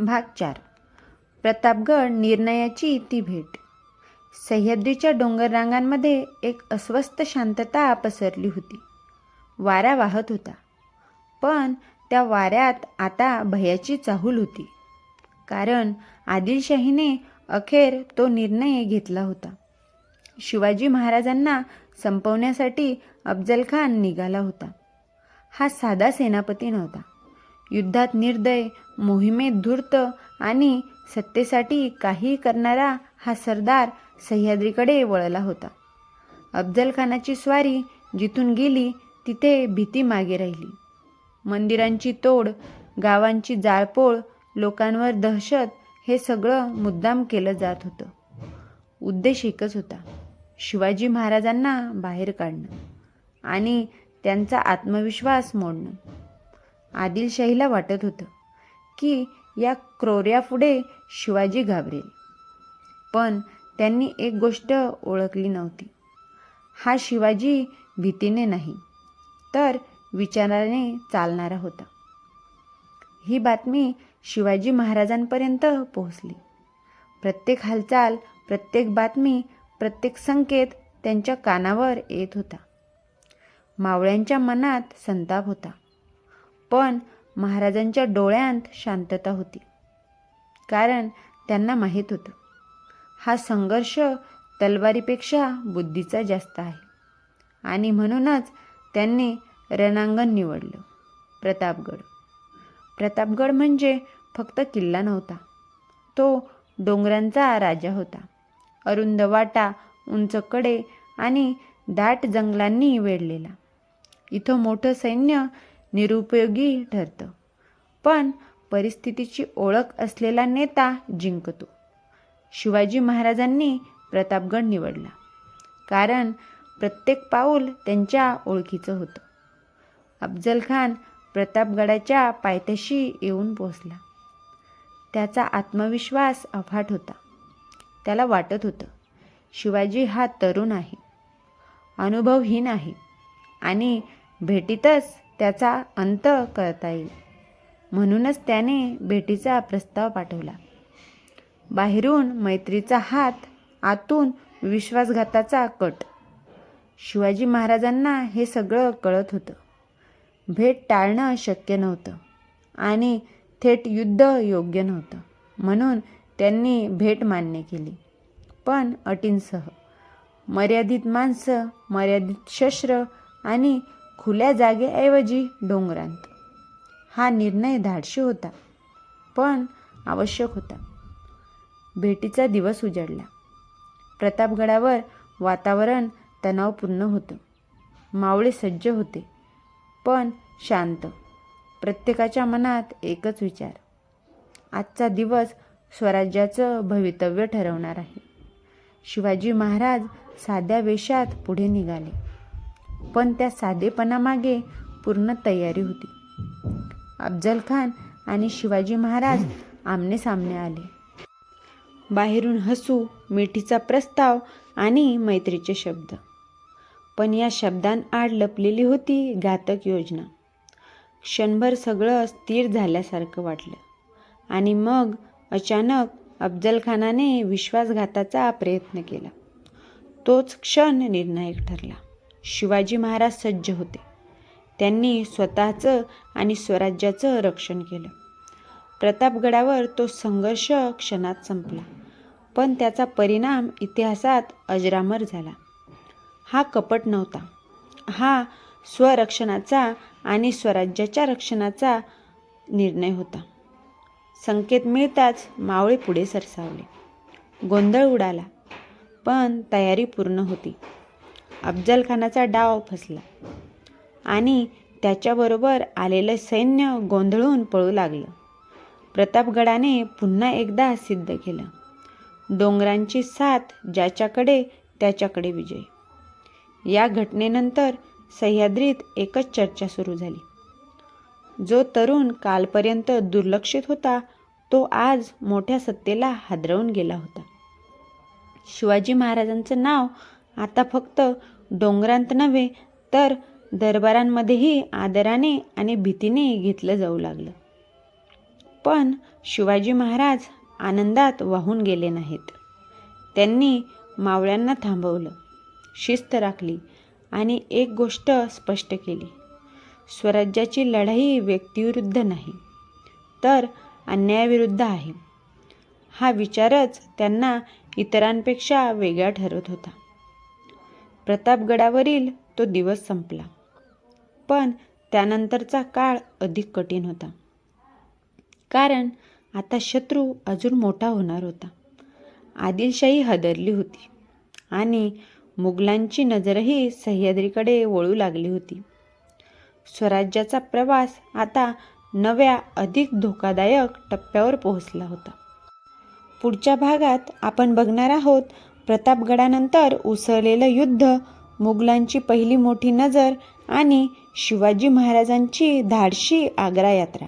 भाग चार. प्रतापगड निर्णयाची ती भेट. सह्याद्रीच्या डोंगररांगांमध्ये एक अस्वस्थ शांतता पसरली होती. वारा वाहत होता. पण त्या वाऱ्यात आता भयाची चाहूल होती. कारण आदिलशाहीने अखेर तो निर्णय घेतला होता. शिवाजी महाराजांना संपवण्यासाठी अफजल खान निघाला होता. हा साधा सेनापती नव्हता. युद्धात निर्दय मोहिमेत धूर्त आणि सत्तेसाठी काही करणारा हा सरदार सह्याद्रीकडे वळला होता. अफजलखानाची स्वारी जिथून गेली तिथे भीती मागे राहिली. मंदिरांची तोड गावांची जाळपोळ लोकांवर दहशत हे सगळं मुद्दाम केलं जात होतं. उद्देश एकच होता शिवाजी महाराजांना बाहेर काढणं आणि त्यांचा आत्मविश्वास मोडणं. आदिलशाहीला वाटत होतं की या क्रोऱ्यापुढे शिवाजी घाबरेल. पण त्यांनी एक गोष्ट ओळखली नव्हती. हा शिवाजी भीतीने नाही तर विचाराने चालणारा होता. ही बातमी शिवाजी महाराजांपर्यंत पोहोचली. प्रत्येक हालचाल प्रत्येक बातमी प्रत्येक संकेत त्यांच्या कानावर येत होता. मावळ्यांच्या मनात संताप होता. पण महाराजांच्या डोळ्यांत शांतता होती. कारण त्यांना माहीत होतं हा संघर्ष तलवारीपेक्षा बुद्धीचा जास्त आहे. आणि म्हणूनच त्यांनी रणांगण निवडलं प्रतापगड. प्रतापगड म्हणजे फक्त किल्ला नव्हता. तो डोंगरांचा राजा होता. अरुंद वाटा उंच कडे आणि दाट जंगलांनी वेढलेला. इथं मोठं सैन्य निरुपयोगी ठरतं. पण परिस्थितीची ओळख असलेला नेता जिंकतो. शिवाजी महाराजांनी प्रतापगड निवडला. कारण प्रत्येक पाऊल त्यांच्या ओळखीचं होतं. अफजल खान प्रतापगडाच्या पायथ्याशी येऊन पोचला त्याचा आत्मविश्वास अफाट होता. त्याला वाटत होतं शिवाजी हा तरुण आहे. अनुभवहीन आहे. आणि भेटीतच त्याचा अंत करता येईल. म्हणूनच त्याने भेटीचा प्रस्ताव पाठवला. बाहेरून मैत्रीचा हात आतून विश्वासघाताचा कट. शिवाजी महाराजांना हे सगळं कळत होतं. भेट टाळणं शक्य नव्हतं आणि थेट युद्ध योग्य नव्हतं. म्हणून त्यांनी भेट मान्य केली. पण अटींसह. मर्यादित माणसं मर्यादित शस्त्र आणि खुल्या जागेऐवजी डोंगरांत. हा निर्णय धाडशी होता पण आवश्यक होता. भेटीचा दिवस उजडला. प्रतापगडावर वातावरण तणावपूर्ण होतं. मावळे सज्ज होते पण शांत. प्रत्येकाच्या मनात एकच विचार. आजचा दिवस स्वराज्याचं भवितव्य ठरवणार आहे. शिवाजी महाराज साध्या वेशात पुढे निघाले. पण त्या साधेपणामागे पूर्ण तयारी होती. अफजल खान आणि शिवाजी महाराज आमने सामने आले. बाहेरून हसू मिठीचा प्रस्ताव आणि मैत्रीचे शब्द. पण या शब्दांआड लपलेली होती घातक योजना. क्षणभर सगळं स्थिर झाल्यासारखं वाटलं. आणि मग अचानक अफजल खानाने विश्वासघाताचा प्रयत्न केला. तोच क्षण निर्णायक ठरला. शिवाजी महाराज सज्ज होते. त्यांनी स्वतःचं आणि स्वराज्याचं रक्षण केलं. प्रतापगडावर तो संघर्ष क्षणात संपला पण त्याचा परिणाम इतिहासात अजरामर झाला. हा कपट नव्हता. हा स्वरक्षणाचा आणि स्वराज्याच्या रक्षणाचा निर्णय होता. संकेत मिळताच मावळे पुढे सरसावले. गोंधळ उडाला पण तयारी पूर्ण होती. अफजल खानाचा डाव फसला आणि त्याच्याबरोबर आलेलं सैन्य गोंधळून पळू लागलं. प्रतापगडाने पुन्हा एकदा सिद्ध केलं. डोंगरांची साथ ज्याच्याकडे त्याच्याकडे विजय. या घटनेनंतर सह्याद्रीत एकच चर्चा सुरू झाली. जो तरुण कालपर्यंत दुर्लक्षित होता तो आज मोठ्या सत्तेला हादरवून गेला होता. शिवाजी महाराजांचं नाव आता फक्त डोंगरांत नव्हे तर दरबारांमध्येही आदराने आणि भीतीने घेतलं जाऊ लागलं. पण शिवाजी महाराज आनंदात वाहून गेले नाहीत. त्यांनी मावळ्यांना थांबवलं शिस्त राखली आणि एक गोष्ट स्पष्ट केली. स्वराज्याची लढाई व्यक्तीविरुद्ध नाही तर अन्यायाविरुद्ध आहे. हा विचारच त्यांना इतरांपेक्षा वेगळा ठरत होता. प्रतापगडावरील तो दिवस संपला. पण त्यानंतरचा काळ अधिक कठीण होता. कारण आता शत्रू अजून मोठा होणार होता. आदिलशाही हदरली होती आणि मुघलांची नजरही सह्याद्रीकडे वळू लागली होती. स्वराज्याचा प्रवास आता नव्या अधिक धोकादायक टप्प्यावर पोहोचला होता. पुढच्या भागात आपण बघणार आहोत प्रतापगडानंतर उसळलेलं युद्ध मुघलांची पहिली मोठी नजर आणि शिवाजी महाराजांची धाडशी आग्रा यात्रा.